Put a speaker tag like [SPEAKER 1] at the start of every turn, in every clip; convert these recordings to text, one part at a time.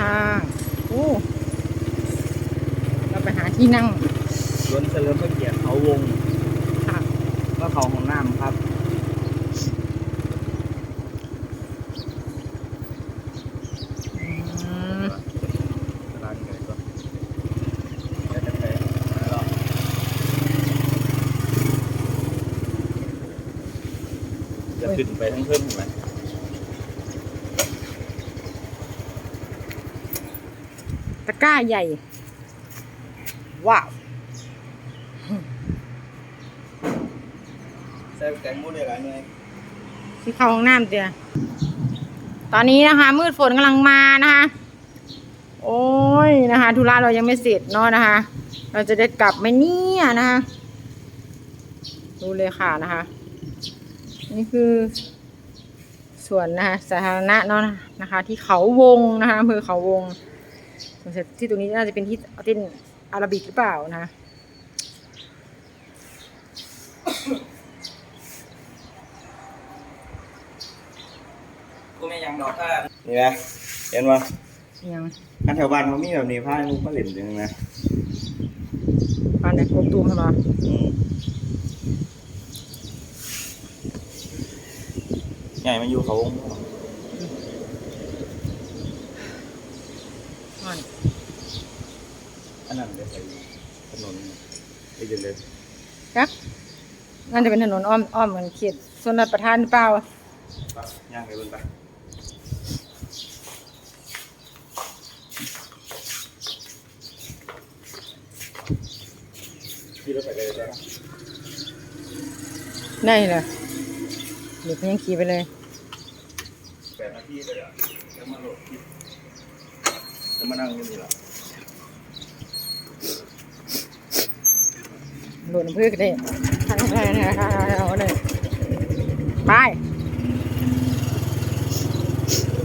[SPEAKER 1] ค่ะโอ้เราไปหาที่นั่ง
[SPEAKER 2] สวนเฉลิมพระเกียรติเขาวง
[SPEAKER 1] ค่ะ
[SPEAKER 2] ก็เขาของน้ำครับ
[SPEAKER 1] อืม
[SPEAKER 2] ร้านไหนก็จะจะไปแล้วจะขึ้นไปทั้งเพิ่มไหม
[SPEAKER 1] ตะ กร้าใหญ่ ว้าว
[SPEAKER 2] ใส่แตงโมได้หลายหน่วย
[SPEAKER 1] ที่เข้าห้องน้ำเดียตอนนี้นะคะ มืดฝนกำลังมานะคะ โอ้ยนะคะธุระเรายังไม่เสร็จเนาะนะคะ เราจะได้กลับไหมเนี่ยนะคะดูเลยค่ะนะคะ นี่คือส่วนนะคะสาธารณะเนาะนะคะ ที่เขาวงนะคะอำเภอเขาวง ส่วนที่ตรงนี้น่าจะเป็นที่เต้นอาราบิกหรือเปล่านะคะ
[SPEAKER 2] กูไม่ยังดอกค่ะนี่นะเห็นป่ะ
[SPEAKER 1] ยัง
[SPEAKER 2] อันแถวบ้านเขามีแบบนี้ผ้าให้มุกมาเล่นจริงนะ
[SPEAKER 1] ปานในกบตูมเหรอ
[SPEAKER 2] อืมใหญ่มันอยู่เขาวง
[SPEAKER 1] อ่อน
[SPEAKER 2] อันนั้นจะใส่ถนนไปเดินเลย
[SPEAKER 1] จักน่าจะเป็นถนนอ้อมอ้อมเหมือนเขตชนรับประทานหรือเปล่า
[SPEAKER 2] ไปย่างไปบนไปขี่รถไปเลยจ้ะ
[SPEAKER 1] ได้เลยเด็กยังขี่ไปเลย
[SPEAKER 2] แปดนาทีเลยอะจะมาโหลดคลิป จะมานั่งอยู่นี่หรอ
[SPEAKER 1] โหลดน้ำพึ่งก็ได้ทางอะไรนะคะเอาเลยไป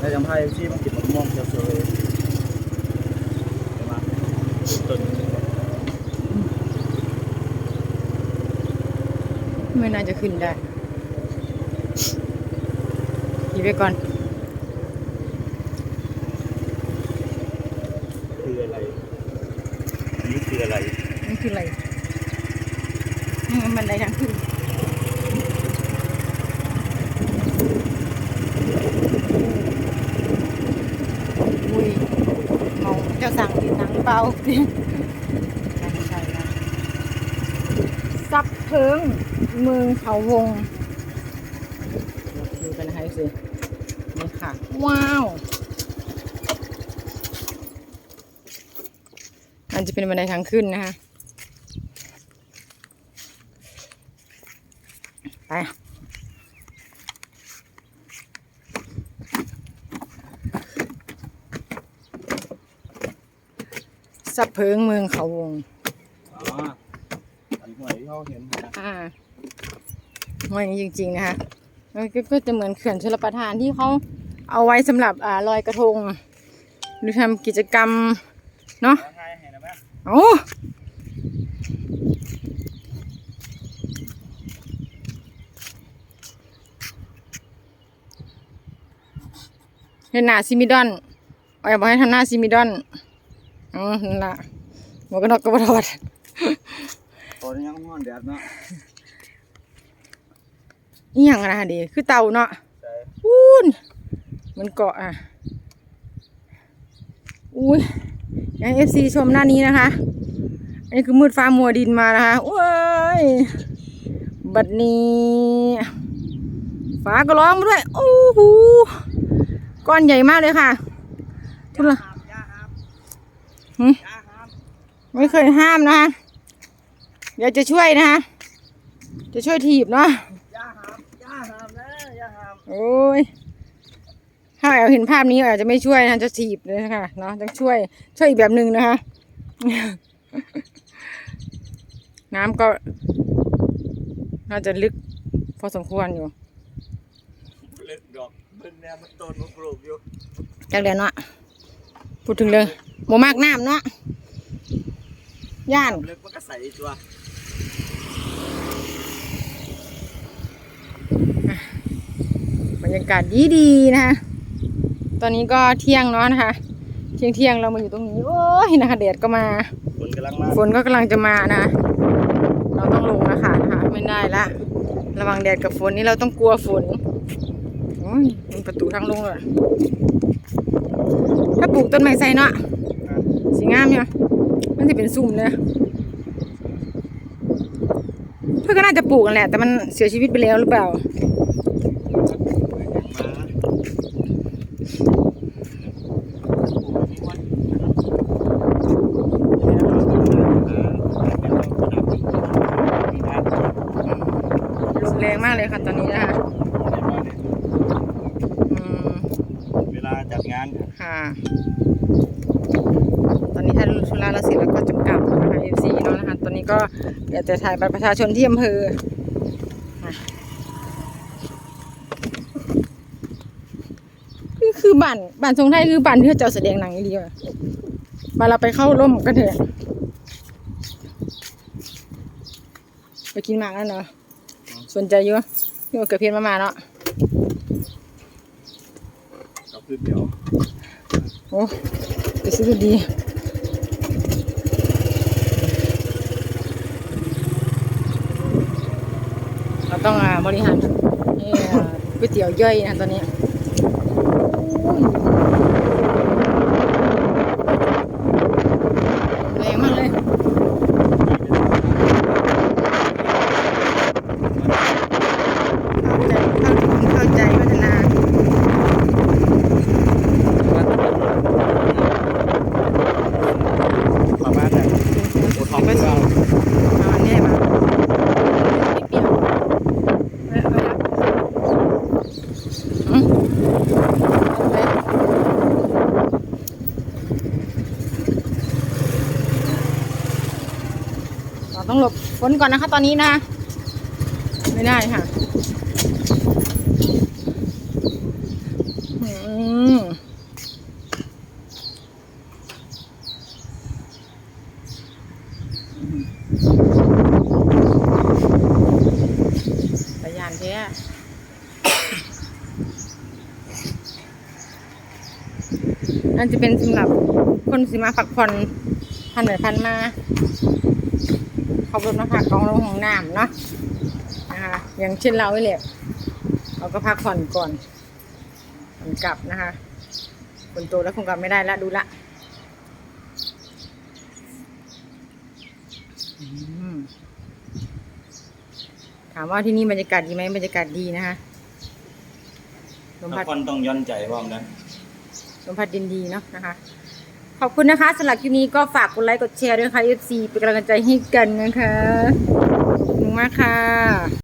[SPEAKER 2] ถ้าจำพายที่มันกินมะม่วงเขียวๆเลยใช่ไหมต้น
[SPEAKER 1] ไม่น่าจะขึ้นได้ขี่ไปก่อน
[SPEAKER 2] ออะไรอันนี้คืออะไร
[SPEAKER 1] นี่คืออะไรนี่มันบันไดทางขึ้นอุ้ยเมาเจ้าสั่งกินหนังเปล่าใช่ใช่นะซับเพิงเมืองเขาวง ดูกันนะคะสินี่ค่ะ ว้าว มันจะเป็นบันไดทางขึ้นนะคะ ไป สับเพิงเมืองเขาวง
[SPEAKER 2] อ๋ออันหวยที่เขาเห็นนะ
[SPEAKER 1] อ่าห้วยนี้จริง ๆ นะคะมันก็ก็จะเหมือนเขื่อนชลประทานที่เขาเอาไว้สำหรับอ่าลอยกระทง หรือทำกิจกรรม เนาะ
[SPEAKER 2] ให้ เห็นไหม
[SPEAKER 1] โอ้เห็นหน้าซิมิดอนเอาอย่าบอกให้ทำหน้าซิมิดอนอ๋อนั่นละหมวกกันน็อกก็บถอด
[SPEAKER 2] ตอนนี้ยังห้อนแดดเนาะ
[SPEAKER 1] นี่อย่างนะเดีคือเต่าเนาะ
[SPEAKER 2] ใช่
[SPEAKER 1] วูนมันเกาะอะอุ้ย ยังเอฟซีชมหน้านี้นะคะ อันนี้คือมืดฟ้ามัวดินมานะคะโอ้ยบัดนี้ฟ้าก็ร้องมาด้วยโอ้โหก้อนใหญ่มากเลยค่ะทุนละ
[SPEAKER 2] ย่าครับ
[SPEAKER 1] หึ
[SPEAKER 2] ย่าครับ
[SPEAKER 1] ไม่เคยห้ามนะคะเดี๋ยวจะช่วยนะคะจะช่วยถีบเนาะ
[SPEAKER 2] ย่าครับย่าครับนะย่าครับ
[SPEAKER 1] โอ้ย ถ้าแอลเห็นภาพนี้อาจจะไม่ช่วยนะจะถีบเลยนะคะเนาะต้องช่วยช่วยอีกแบบหนึ่งนะคะ น้ำก็น่าจะลึกพอสมควรอยู่
[SPEAKER 2] เล็กดอกเบิ่งแนวมันต้นมันปลูกอยู่
[SPEAKER 1] จากเดือนเนาะพูดถึงเลยโมมากน้ำเนาะย่าน
[SPEAKER 2] เล็กมันก็ใส่ตัว
[SPEAKER 1] บรรยากาศดีดีๆนะคะต อนนี้ก็เที่ยงเนาะนะคะ เที่ยงเที่ยงๆเรามาอยู่ตรงนี้ โอ้ยนะคะแดดก็มา
[SPEAKER 2] ฝนกำลังมา
[SPEAKER 1] ฝนก็กำลังจะมานะ เราต้องลงนะคะนะคะไม่ได้ละ ระวังแดดกับฝนนี่เราต้องกลัวฝนโอ้ยมันประตูทางลงเลย ถ้าปลูกต้นไม้ใส่เนาะสีงามเนี่ยมันจะเป็นซุ่มเลยเพื่อนก็น่าจะปลูกกันแหละ แต่มันเสียชีวิตไปแล้วหรือเปล่า แรงมากเลยค่ะตอนนี้นะคะอืม
[SPEAKER 2] เวลาจัดงาน
[SPEAKER 1] ค่ะ ตอนนี้ถ้าธุระเราเสร็จแล้วก็จะกลับนะคะเอฟซีเนาะนะคะ ตอนนี้ก็เดี๋ยวจะถ่ายบัตรประชาชนที่อำเภออะคือคือบ้านบ้านทรงไทยคือบ้านที่เขาเจ้าแสดงหนังอีหลีว่ะบ้านเราไปเข้าร่มกันเถอะ ไปกินหมากแล้วเนาะ สนใจอยู่นี่ว่าเกิดเพี้ยนมามาเนาะ
[SPEAKER 2] กับพื้นเดียว
[SPEAKER 1] โอ้ไปซื้อดีเราต้องอ่าบริหารนี่อ่าก๋วยเตี๋ยวย่อยนะตอนนี้แรงมากเลย เข้าใจเข้าถึงเข้าใจพัฒนา
[SPEAKER 2] ประมาณนั้นโอท็อป
[SPEAKER 1] ไม่
[SPEAKER 2] ไม่
[SPEAKER 1] สิ
[SPEAKER 2] เอา
[SPEAKER 1] เอาอันนี้มาไม่เปรี้ยวเอ้ยเอาละอืมเอาไปเราต้องหลบ ฝนก่อนนะคะตอนนี้นะ ไม่ได้ค่ะอืมสายานแท้นั่นจะเป็นสำหรับคนสิมาพักผ่อนพันไหนพันมา ขาบนมาพักกองลงห้องน้ำเนาะนะคะอย่างเช่นเราไว้แหละเราก็พักผ่อนก่อนก่อนกลับนะคะคนโตแล้วคงกลับไม่ได้ละดูละอืมถามว่าที่นี่บรรยากาศดีไหมบรรยากาศดีนะคะลม
[SPEAKER 2] ทุ
[SPEAKER 1] พั
[SPEAKER 2] ก
[SPEAKER 1] ด
[SPEAKER 2] คนต้องย้อนใจพร้อมกัน
[SPEAKER 1] ลมพัดเย็นดีเนาะนะคะ ขอบคุณนะคะสำหรับคลิปนี้ก็ฝากกดไลค์กดแชร์ด้วยค่ะ FC เป็นกำลังใจให้กันนะคะขอบคุณมากค่ะ